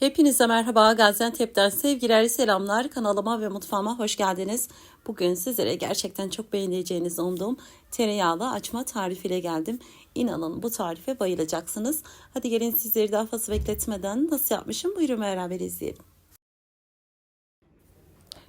Hepinize merhaba Gaziantep'ten sevgiler selamlar kanalıma ve mutfağıma hoş geldiniz. Bugün sizlere gerçekten çok beğeneceğinizi umduğum tereyağlı açma tarifiyle geldim. İnanın bu tarife bayılacaksınız. Hadi gelin sizleri daha fazla bekletmeden nasıl yapmışım buyurun beraber izleyelim.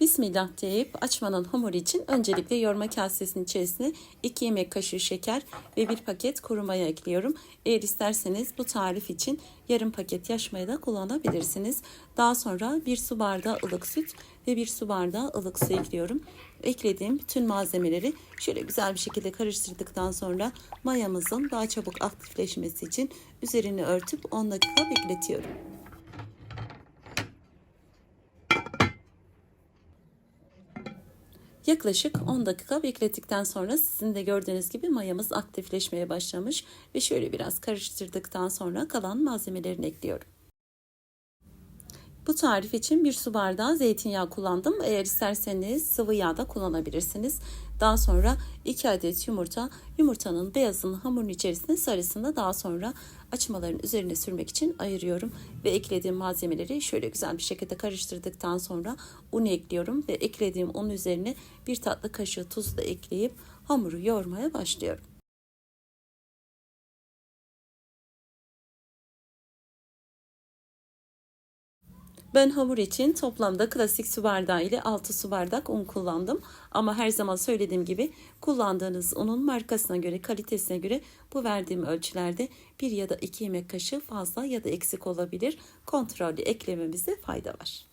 Bismillah deyip açmanın hamuru için öncelikle yoğurma kasesinin içerisine 2 yemek kaşığı şeker ve 1 paket kuru maya ekliyorum. Eğer isterseniz bu tarif için yarım paket yaş maya da kullanabilirsiniz. Daha sonra 1 su bardağı ılık süt ve 1 su bardağı ılık su ekliyorum. Eklediğim bütün malzemeleri şöyle güzel bir şekilde karıştırdıktan sonra mayamızın daha çabuk aktifleşmesi için üzerini örtüp 10 dakika bekletiyorum. Yaklaşık 10 dakika beklettikten sonra sizin de gördüğünüz gibi mayamız aktifleşmeye başlamış ve şöyle biraz karıştırdıktan sonra kalan malzemelerini ekliyorum. Bu tarif için bir su bardağı zeytinyağı kullandım. Eğer isterseniz sıvı yağ da kullanabilirsiniz. Daha sonra 2 adet yumurta, yumurtanın beyazını hamurun içerisine sarısını daha sonra açmaların üzerine sürmek için ayırıyorum. Ve eklediğim malzemeleri şöyle güzel bir şekilde karıştırdıktan sonra un ekliyorum. Ve eklediğim un üzerine bir tatlı kaşığı tuz da ekleyip hamuru yoğurmaya başlıyorum. Ben hamur için toplamda klasik su bardağı ile 6 su bardak un kullandım. Ama her zaman söylediğim gibi kullandığınız unun markasına göre, kalitesine göre bu verdiğim ölçülerde 1 ya da 2 yemek kaşığı fazla ya da eksik olabilir. Kontrollü eklememizde fayda var.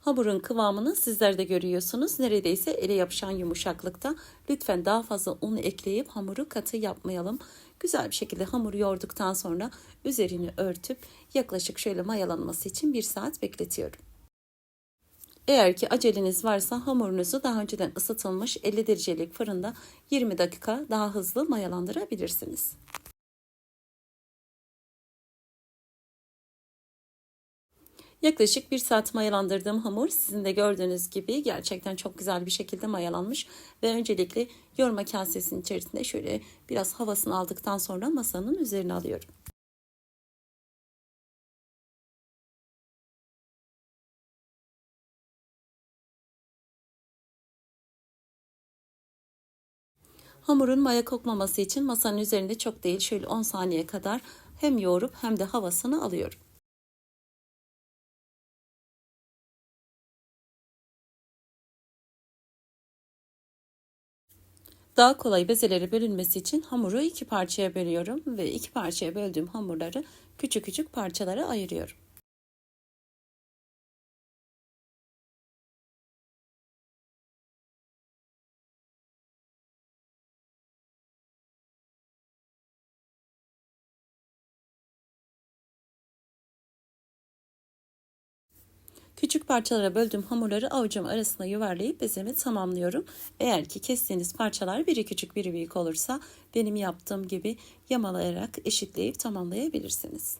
Hamurun kıvamını sizler de görüyorsunuz. Neredeyse ele yapışan yumuşaklıkta. Lütfen daha fazla un ekleyip hamuru katı yapmayalım. Güzel bir şekilde hamuru yoğurduktan sonra üzerini örtüp yaklaşık şöyle mayalanması için bir saat bekletiyorum. Eğer ki aceleniz varsa hamurunuzu daha önceden ısıtılmış 50 derecelik fırında 20 dakika daha hızlı mayalandırabilirsiniz. Yaklaşık bir saat mayalandırdığım hamur sizin de gördüğünüz gibi gerçekten çok güzel bir şekilde mayalanmış. Ve öncelikle yoğurma kasesinin içerisinde şöyle biraz havasını aldıktan sonra masanın üzerine alıyorum. Hamurun maya kokmaması için masanın üzerinde çok değil şöyle 10 saniye kadar hem yoğurup hem de havasını alıyorum. Daha kolay bezeleri bölünmesi için hamuru iki parçaya bölüyorum ve iki parçaya böldüğüm hamurları küçük küçük parçalara ayırıyorum. Küçük parçalara böldüğüm hamurları avucum arasına yuvarlayıp bezemi tamamlıyorum. Eğer ki kestiğiniz parçalar biri küçük biri büyük olursa benim yaptığım gibi yamalayarak eşitleyip tamamlayabilirsiniz.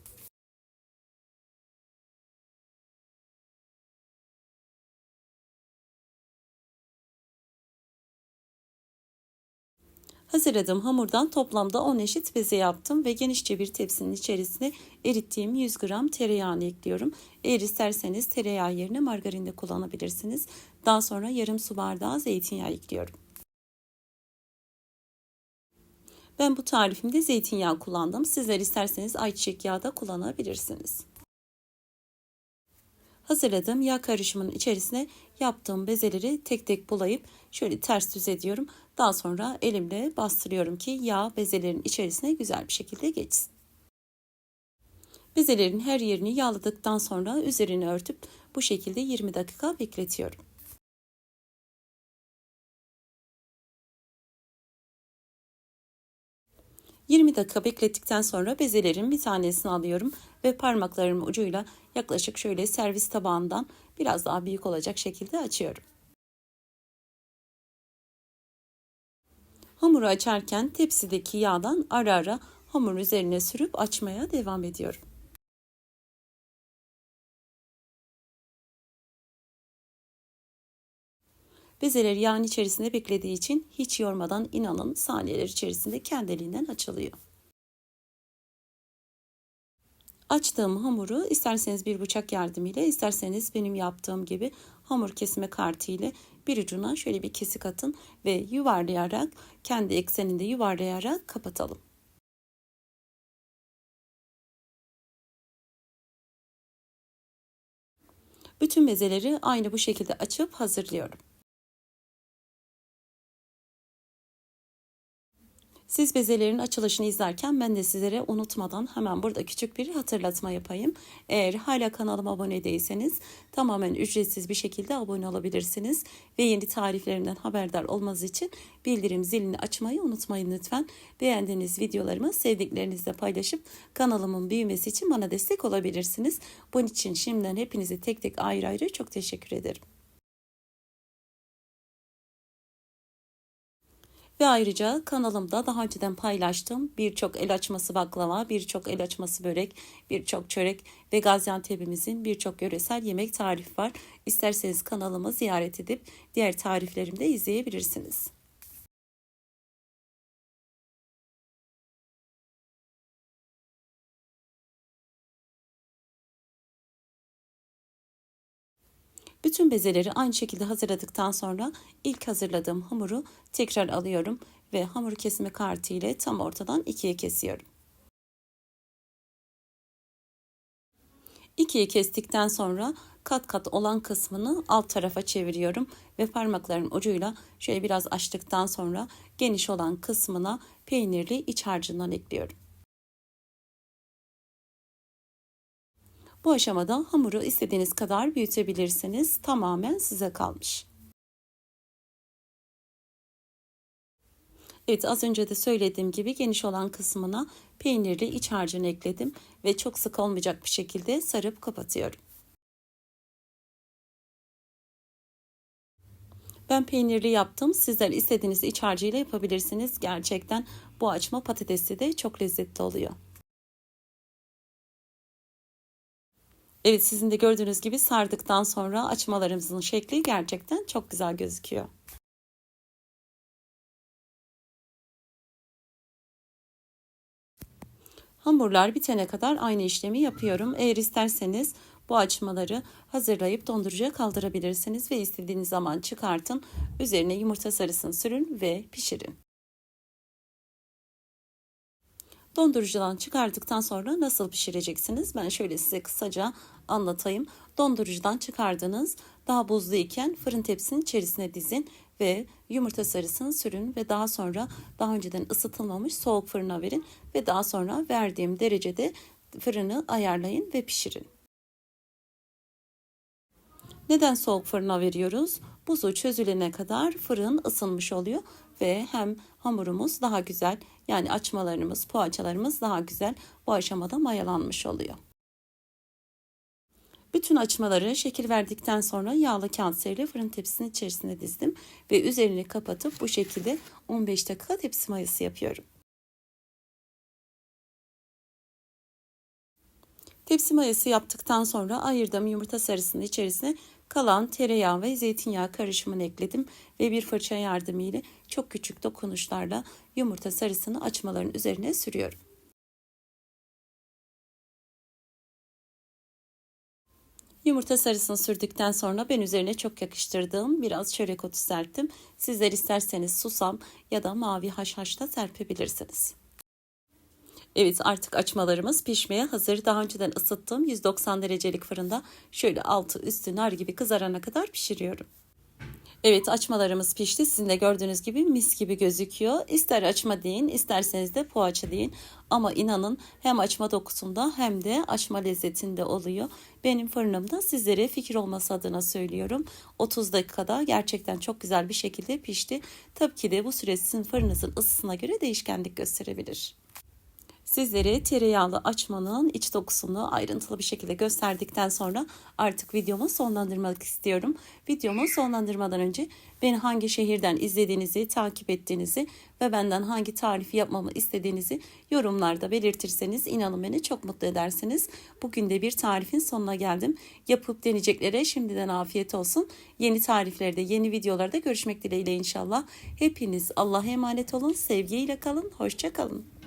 Hazırladığım hamurdan toplamda 10 eşit beze yaptım ve genişçe bir tepsinin içerisine erittiğim 100 gram tereyağını ekliyorum. Eğer isterseniz tereyağı yerine margarin de kullanabilirsiniz. Daha sonra yarım su bardağı zeytinyağı ekliyorum. Ben bu tarifimde zeytinyağı kullandım. Sizler isterseniz ayçiçek yağı da kullanabilirsiniz. Hazırladığım yağ karışımının içerisine yaptığım bezeleri tek tek bulayıp şöyle ters düz ediyorum. Daha sonra elimle bastırıyorum ki yağ bezelerin içerisine güzel bir şekilde geçsin. Bezelerin her yerini yağladıktan sonra üzerini örtüp bu şekilde 20 dakika bekletiyorum. 20 dakika beklettikten sonra bezelerin bir tanesini alıyorum ve parmaklarım ucuyla yaklaşık şöyle servis tabağından biraz daha büyük olacak şekilde açıyorum. Hamuru açarken tepsideki yağdan ara ara hamur üzerine sürüp açmaya devam ediyorum. Bezeleri yağın içerisinde beklediği için hiç yormadan inanın saniyeler içerisinde kendiliğinden açılıyor. Açtığım hamuru isterseniz bir bıçak yardımıyla isterseniz benim yaptığım gibi hamur kesme kartı ile bir ucuna şöyle bir kesik atın ve yuvarlayarak kendi ekseninde yuvarlayarak kapatalım. Bütün bezeleri aynı bu şekilde açıp hazırlıyorum. Siz bezelerin açılışını izlerken ben de sizlere unutmadan hemen burada küçük bir hatırlatma yapayım. Eğer hala kanalıma abone değilseniz tamamen ücretsiz bir şekilde abone olabilirsiniz. Ve yeni tariflerimden haberdar olmanız için bildirim zilini açmayı unutmayın lütfen. Beğendiğiniz videolarımı sevdiklerinizle paylaşıp kanalımın büyümesi için bana destek olabilirsiniz. Bunun için şimdiden hepinize tek tek ayrı ayrı çok teşekkür ederim. Ve ayrıca kanalımda daha önceden paylaştığım birçok el açması baklava, birçok el açması börek, birçok çörek ve Gaziantep'imizin birçok yöresel yemek tarifi var. İsterseniz kanalımı ziyaret edip diğer tariflerimi de izleyebilirsiniz. Bütün bezeleri aynı şekilde hazırladıktan sonra ilk hazırladığım hamuru tekrar alıyorum ve hamur kesme kartı ile tam ortadan ikiye kesiyorum. İkiye kestikten sonra kat kat olan kısmını alt tarafa çeviriyorum ve parmaklarım ucuyla şöyle biraz açtıktan sonra geniş olan kısmına peynirli iç harcından ekliyorum. Bu aşamada hamuru istediğiniz kadar büyütebilirsiniz. Tamamen size kalmış. Evet az önce de söylediğim gibi geniş olan kısmına peynirli iç harcını ekledim ve çok sık olmayacak bir şekilde sarıp kapatıyorum. Ben peynirli yaptım. Sizler istediğiniz iç harcıyla yapabilirsiniz. Gerçekten bu açma patatesi de çok lezzetli oluyor. Evet sizin de gördüğünüz gibi sardıktan sonra açmalarımızın şekli gerçekten çok güzel gözüküyor. Hamurlar bitene kadar aynı işlemi yapıyorum. Eğer isterseniz bu açmaları hazırlayıp dondurucuya kaldırabilirsiniz ve istediğiniz zaman çıkartın. Üzerine yumurta sarısını sürün ve pişirin. Dondurucudan çıkardıktan sonra nasıl pişireceksiniz? Ben şöyle size kısaca anlatayım. Dondurucudan çıkardınız. Daha buzlu iken fırın tepsinin içerisine dizin ve yumurta sarısını sürün ve daha sonra daha önceden ısıtılmamış soğuk fırına verin ve daha sonra verdiğim derecede fırını ayarlayın ve pişirin. Neden soğuk fırına veriyoruz? Buzu çözülene kadar fırın ısınmış oluyor ve hem hamurumuz daha güzel yani açmalarımız, poğaçalarımız daha güzel bu aşamada mayalanmış oluyor. Bütün açmaları şekil verdikten sonra yağlı kağıt seriyle fırın tepsisinin içerisine dizdim ve üzerini kapatıp bu şekilde 15 dakika tepsi mayası yapıyorum. Tepsi mayası yaptıktan sonra ayırdığım yumurta sarısının içerisine kalan tereyağı ve zeytinyağı karışımını ekledim ve bir fırça yardımıyla çok küçük dokunuşlarla yumurta sarısını açmaların üzerine sürüyorum. Yumurta sarısını sürdükten sonra ben üzerine çok yakıştırdığım biraz çörek otu serptim. Sizler isterseniz susam ya da mavi haşhaş da serpebilirsiniz. Evet artık açmalarımız pişmeye hazır. Daha önceden ısıttığım 190 derecelik fırında şöyle altı üstü nar gibi kızarana kadar pişiriyorum. Evet açmalarımız pişti. Sizin de gördüğünüz gibi mis gibi gözüküyor. İster açma deyin isterseniz de poğaça deyin. Ama inanın hem açma dokusunda hem de açma lezzetinde oluyor. Benim fırınımda sizlere fikir olması adına söylüyorum. 30 dakikada gerçekten çok güzel bir şekilde pişti. Tabii ki de bu süre sizin fırınınızın ısısına göre değişkenlik gösterebilir. Sizlere tereyağlı açmanın iç dokusunu ayrıntılı bir şekilde gösterdikten sonra artık videomu sonlandırmak istiyorum. Videomu sonlandırmadan önce beni hangi şehirden izlediğinizi, takip ettiğinizi ve benden hangi tarifi yapmamı istediğinizi yorumlarda belirtirseniz inanın beni çok mutlu edersiniz. Bugün de bir tarifin sonuna geldim. Yapıp deneyeceklere şimdiden afiyet olsun. Yeni tariflerde, yeni videolarda görüşmek dileğiyle inşallah. Hepiniz Allah'a emanet olun. Sevgiyle kalın. Hoşça kalın.